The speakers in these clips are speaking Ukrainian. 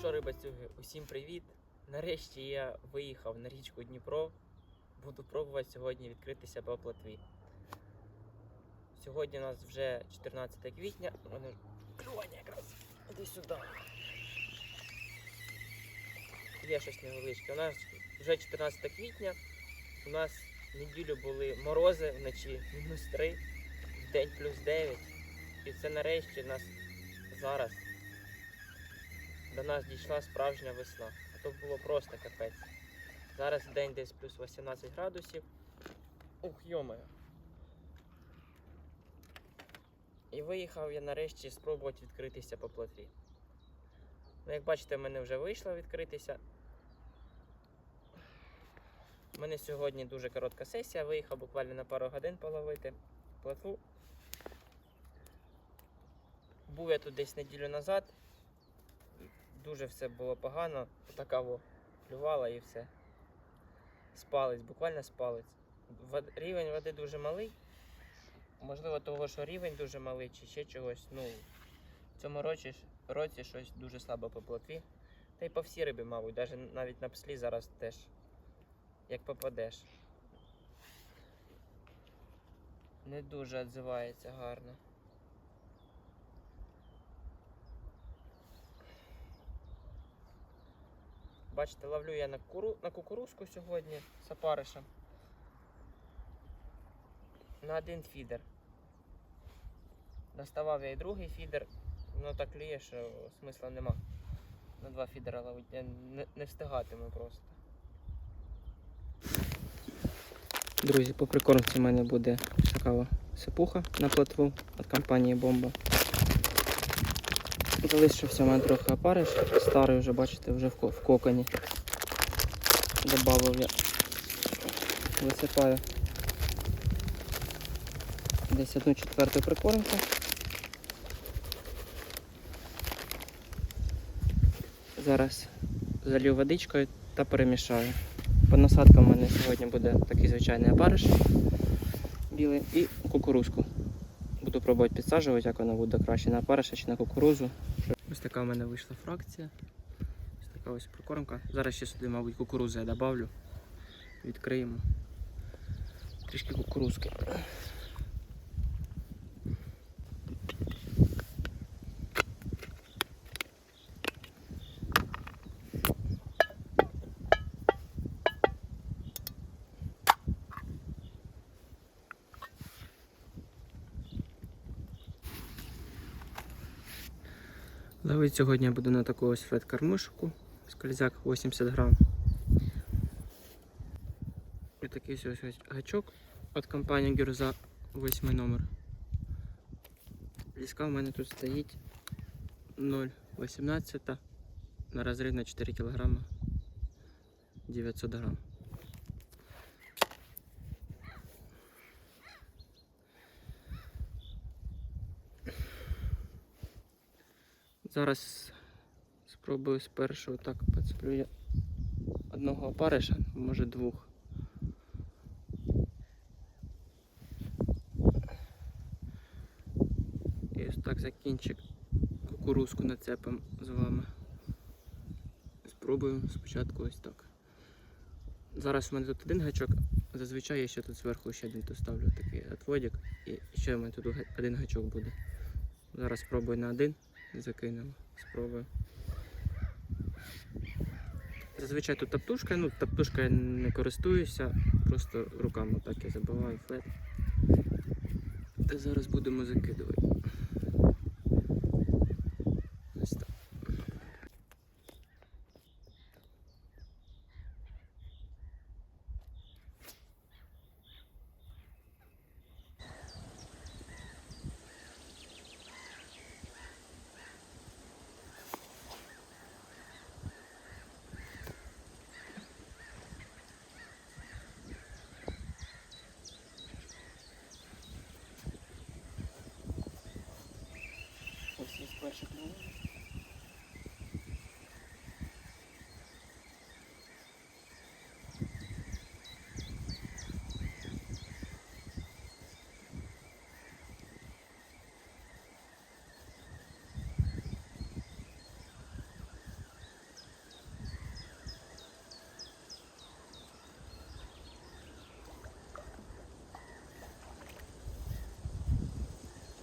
що, рибацюги, усім привіт! Нарешті я виїхав на річку Дніпро. Буду пробувати сьогодні відкритися по плотві. Сьогодні у нас вже 14 квітня. У мене клювання якраз. Іди сюди. Є щось невеличке. У нас вже 14 квітня. У нас неділю були морози вночі мінус 3, в день плюс 9. І це нарешті у нас зараз до нас дійшла справжня весна. А то було просто капець. Зараз день десь плюс 18 градусів. Ух, йомаю. І виїхав я нарешті спробувати відкритися по плотві. Ну, як бачите, в мене вже вийшло відкритися. У мене сьогодні дуже коротка сесія, виїхав буквально на пару годин половити плотву. Був я тут десь неділю назад. Дуже все було погано. Така во клювала і все. Спалець, буквально спалець. Рівень води дуже малий. Можливо, того, що рівень дуже малий, чи ще чогось. Ну, в цьому році, році щось дуже слабо по плотві. Та й по всій рибі, мабуть, навіть, навіть на пслі зараз теж. Як попадеш. Не дуже відзивається гарно. Бачите, ловлю я на, куру... на кукурузку сьогодні з опаришем. На один фідер. Доставав я і другий фідер, ну так кліє, що смисла нема. На два фідера ловити. Я не, встигатиму просто. Друзі, по прикормці в мене буде така сипуха на плотву від компанії Бомба. Залишився в мене трохи опариш, старий вже, бачите, вже в, коконі. Добавив я. Висипаю десь одну четверту прикормку. Зараз залью водичкою та перемішаю. По насадкам у мене сьогодні буде такий звичайний опариш білий і кукурузку. Буду пробувати підсаджувати, як воно буде краще на опариша чи на кукурузу. Ось така в мене вийшла фракція. Ось така ось прикормка. Зараз ще сюди, мабуть, кукурузи я добавлю. Відкриємо. Трішки кукурузки. Ловити сьогодні я буду на таку ось фет-кормушку. Скользяк 80 грам. І такий ось гачок від компанії Гюрза 8 номер. Ліска в мене тут стоїть 0,18 на розрив на 4 кг 900 грам. Зараз спробую спершу так поцеплю я одного опариша, може двох. І ось так за кінчик кукурузку нацепимо з вами. Спробую спочатку ось так. Зараз у мене тут один гачок, зазвичай я ще тут зверху ще один ставлю такий отводик і ще у мене тут один гачок буде. Зараз спробую на один закинемо. Спробую. Зазвичай тут таптушка, ну таптушка я не користуюся, просто руками так я забиваю флет. Та зараз будемо закидувати. перші клювання.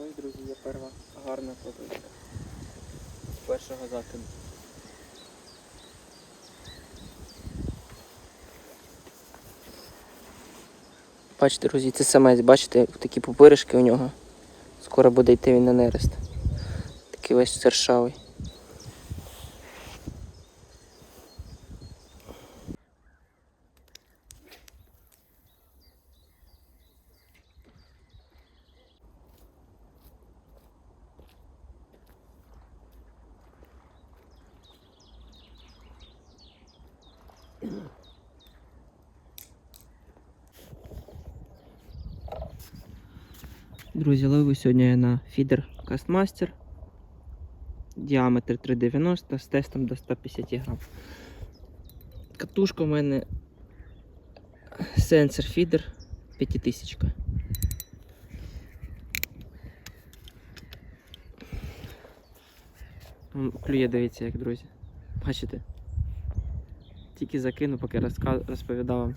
Ой, друзі, є перша гарна подивка. Першого закиду. Бачите, друзі, це самець, бачите, такі пупиришки у нього. Скоро буде йти він на нерест. Такий весь сершавий. Друзі, ловив сьогодні я на фідер Castmaster. Діаметр 3,90 з тестом до 150 грам. Катушка у мене сенсор фідер 5000. М, Клює, дивіться, як друзі. Бачите? Тільки закину, поки розповідав вам,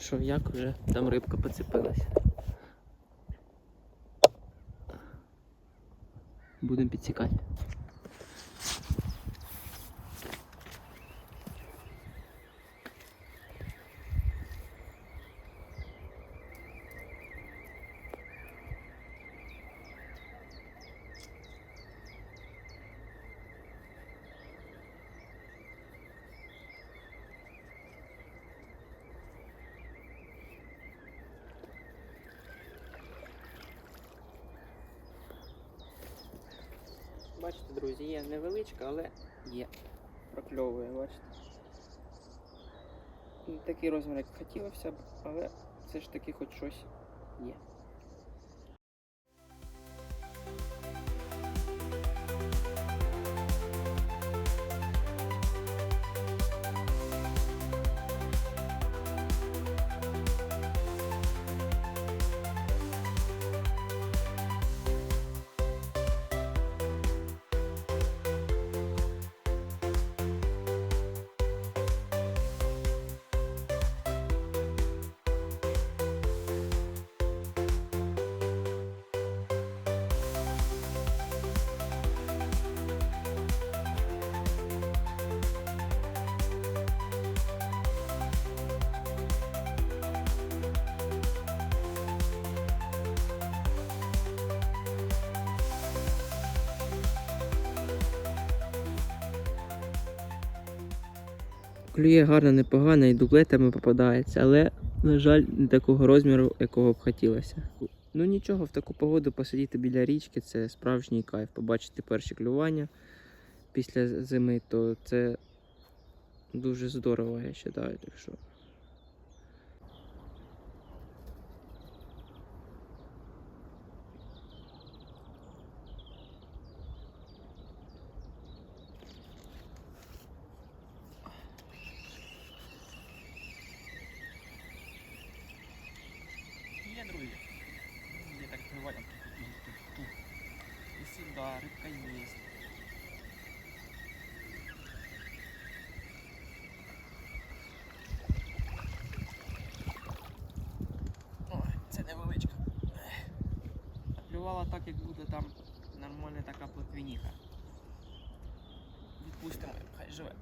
що як вже там рибка поцепилась. Будемо підсікати. Бачите, друзі, є невеличка, але є. Прокльовує, бачите. Такий розмір, як хотілося б, але все ж таки хоч щось є. Клює гарно, непогано і дублетами попадається, але, на жаль, не такого розміру, якого б хотілося. Ну нічого, в таку погоду посидіти біля річки це справжній кайф. Побачити перші клювання після зими, то це дуже здорово, я вважаю. Так що. Є, друзі. Я так клювання. І сюди рибка є. Ой, це невеличка. Плювала так, як буде там нормальна така плотвініха. Відпустимо, хай живе.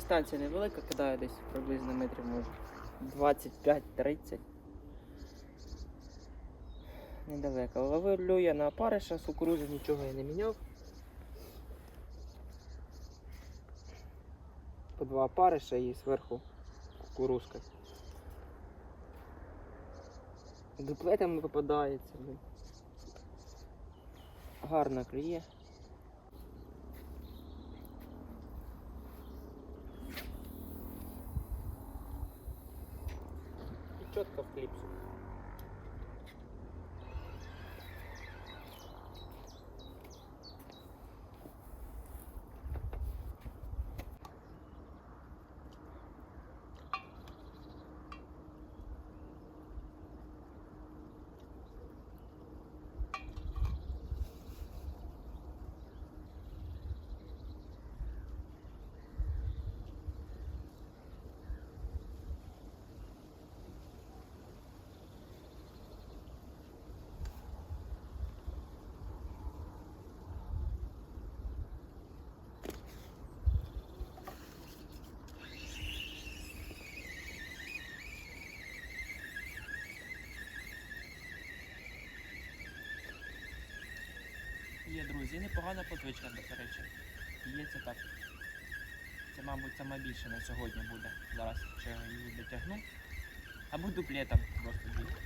Дистанція невелика, кидаю десь приблизно метрів може 25-30. Недалеко. Ловлю я на опариша, з кукурузи нічого я не міняв. По два опариша і зверху кукурузка. Дуплетами попадається. блін. Гарно клює. І чітко в кліпсу. Є, друзі, непогана потвичка, до речі. Є це так. Це, мабуть, саме більше на сьогодні буде. Зараз ще її дотягну. Або дуплетом просто бігти.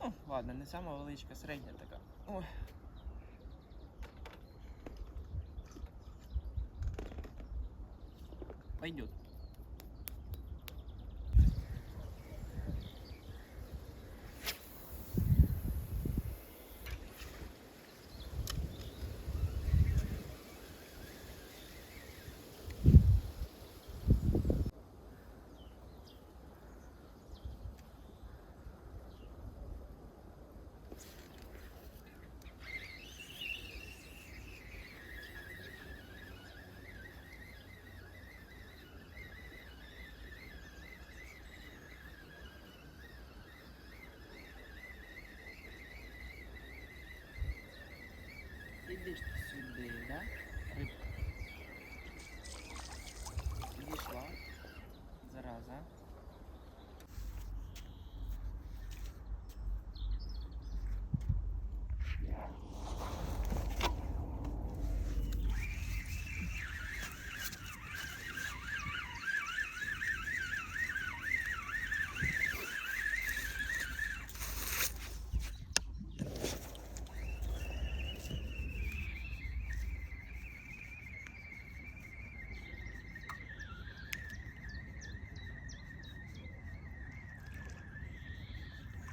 Ну, ладно, не сама величка, середня така. Ой. Пойдет.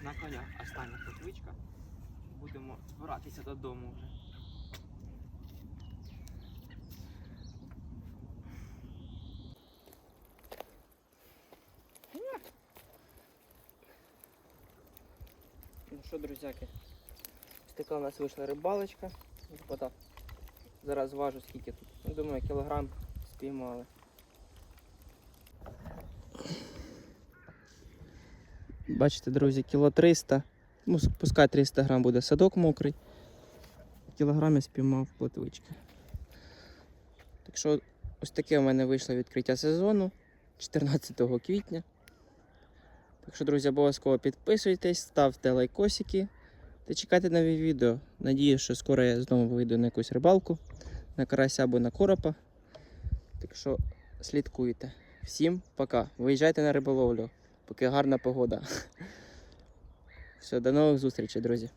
На коня остання потвичка. Будемо збиратися додому вже. Ну що, друзяки, така у нас вийшла рибалочка. Зараз важу скільки тут. Ну, думаю, кілограм спіймали. Бачите, друзі, кіло 300. Ну, пускай 300 грам буде садок мокрий. Кілограм я спіймав плотвички. Так що ось таке у мене вийшло відкриття сезону 14 квітня. Так що, друзі, обов'язково підписуйтесь, ставте лайкосики та чекайте нові відео. Надію, що скоро я знову вийду на якусь рибалку, на карася або на коропа. Так що слідкуйте. Всім пока. Виїжджайте на риболовлю, поки гарна погода. Все, до нових зустрічей, друзі.